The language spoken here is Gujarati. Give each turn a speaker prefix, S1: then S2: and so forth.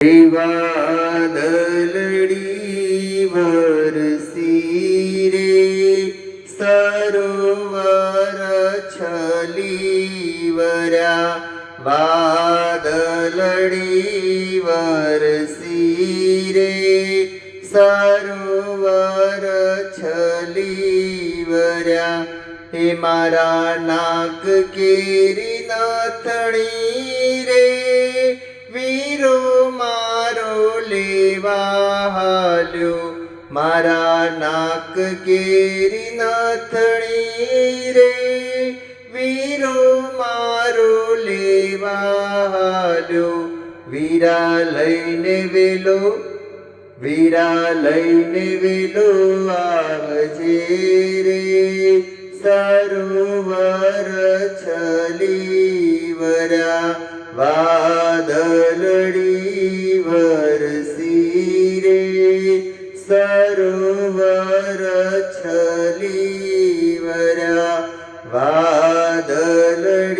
S1: વાદળડી વરસી રે સરોવર છલી વર્યા વાદળડી વરસી રે સરોવર છલી વર્યા હે મારા નાક કેરી નાથણી લેવા હાલ્યો મારા નાક કેરી નાથણી રે. વીરો મારો લેવા હાલ્યો વીરા લઈને વેલો, વીરા લઈને વેલો આવજે રે. સરોવર છલી વરા વાદળડી सरोवरछलीवरा वरली वरा वा दलडिवरसिरे